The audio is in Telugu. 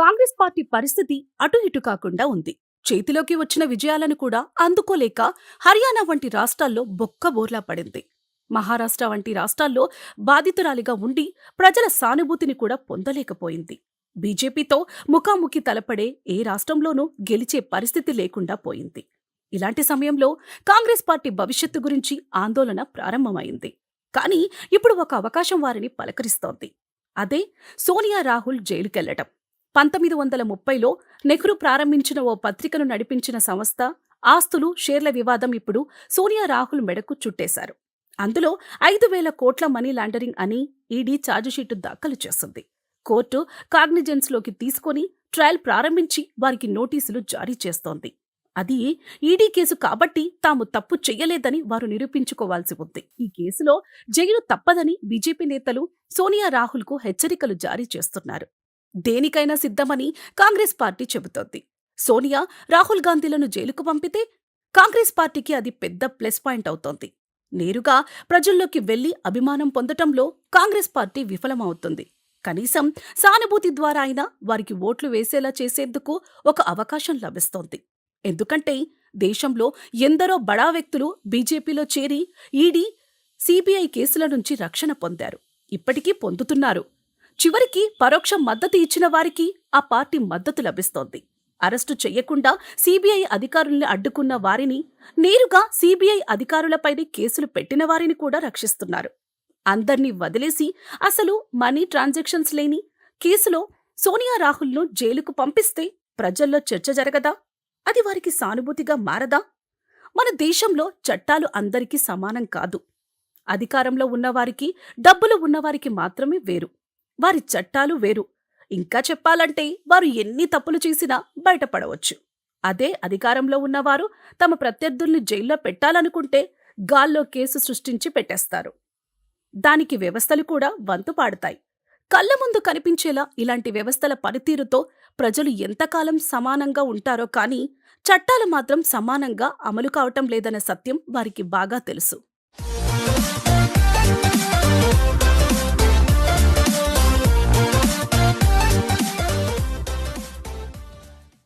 కాంగ్రెస్ పార్టీ పరిస్థితి అటు ఇటు కాకుండా ఉంది. చేతిలోకి వచ్చిన విజయాలను కూడా అందుకోలేక హర్యానా వంటి రాష్ట్రాల్లో బొక్క బోర్లా పడింది. మహారాష్ట్ర వంటి రాష్ట్రాల్లో బాధితురాలిగా ఉండి ప్రజల సానుభూతిని కూడా పొందలేకపోయింది. బీజేపీతో ముఖాముఖి తలపడే ఏ రాష్ట్రంలోనూ గెలిచే పరిస్థితి లేకుండా పోయింది. ఇలాంటి సమయంలో కాంగ్రెస్ పార్టీ భవిష్యత్తు గురించి ఆందోళన ప్రారంభమైంది. కానీ ఇప్పుడు ఒక అవకాశం వారిని పలకరిస్తోంది. అదే సోనియా రాహుల్ జైలుకెళ్ళటం. పంతొమ్మిది వందల ముప్పైలో నెహ్రూ ప్రారంభించిన ఓ పత్రికను నడిపించిన సంస్థ ఆస్తులు షేర్ల వివాదం ఇప్పుడు సోనియా రాహుల్ మెడకు చుట్టేశారు. అందులో ఐదు వేల కోట్ల మనీ లాండరింగ్ అని ఈడీ ఛార్జిషీటు దాఖలు చేస్తుంది కోర్టు కాగ్నిజెన్స్లోకి తీసుకొని ట్రయల్ ప్రారంభించి వారికి నోటీసులు జారీ చేస్తోంది. అది ఈడీ కేసు కాబట్టి తాము తప్పు చెయ్యలేదని వారు నిరూపించుకోవాల్సి ఉంది. ఈ కేసులో జైలు తప్పదని బీజేపీ నేతలు సోనియా రాహుల్కు హెచ్చరికలు జారీ చేస్తున్నారు. దేనికైనా సిద్ధమని కాంగ్రెస్ పార్టీ చెబుతోంది. సోనియా రాహుల్ గాంధీలను జైలుకు పంపితే కాంగ్రెస్ పార్టీకి అది పెద్ద ప్లస్ పాయింట్ అవుతోంది. నేరుగా ప్రజల్లోకి వెళ్ళి అభిమానం పొందటంలో కాంగ్రెస్ పార్టీ విఫలమవుతుంది. కనీసం సానుభూతి ద్వారా అయినా వారికి ఓట్లు వేసేలా చేసేందుకు ఒక అవకాశం లభిస్తోంది. ఎందుకంటే దేశంలో ఎందరో బడా వ్యక్తులు బీజేపీలో చేరి ఈడీ సిబిఐ కేసుల నుంచి రక్షణ పొందారు. ఇప్పటికీ పొందుతున్నారు. చివరికి పరోక్ష మద్దతు ఇచ్చిన వారికి ఆ పార్టీ మద్దతు లభిస్తోంది. అరెస్టు చెయ్యకుండా సిబిఐ అధికారుల్ని అడ్డుకున్న వారిని నేరుగా సిబిఐ అధికారులపైనే కేసులు పెట్టిన వారిని కూడా రక్షిస్తున్నారు. అందర్నీ వదిలేసి అసలు మనీ ట్రాన్సాక్షన్స్ లేని కేసులో సోనియా రాహుల్ను జైలుకు పంపిస్తే ప్రజల్లో చర్చ జరగదా? అది వారికి సానుభూతిగా మారదా? మన దేశంలో చట్టాలు అందరికీ సమానం కాదు. అధికారంలో ఉన్నవారికి డబ్బులు ఉన్నవారికి మాత్రమే వేరు. వారి చట్టాలు వేరు. ఇంకా చెప్పాలంటే వారు ఎన్ని తప్పులు చేసినా బయటపడవచ్చు. అదే అధికారంలో ఉన్నవారు తమ ప్రత్యర్థుల్ని జైల్లో పెట్టాలనుకుంటే గాల్లో కేసు సృష్టించి పెట్టేస్తారు. దానికి వ్యవస్థలు కూడా వంతు పాడతాయి. కళ్ళ ముందు కనిపించేలా ఇలాంటి వ్యవస్థల పనితీరుతో ప్రజలు ఎంతకాలం సమానంగా ఉంటారో కానీ చట్టాలు మాత్రం సమానంగా అమలు కావటం లేదన్న సత్యం వారికి బాగా తెలుసు.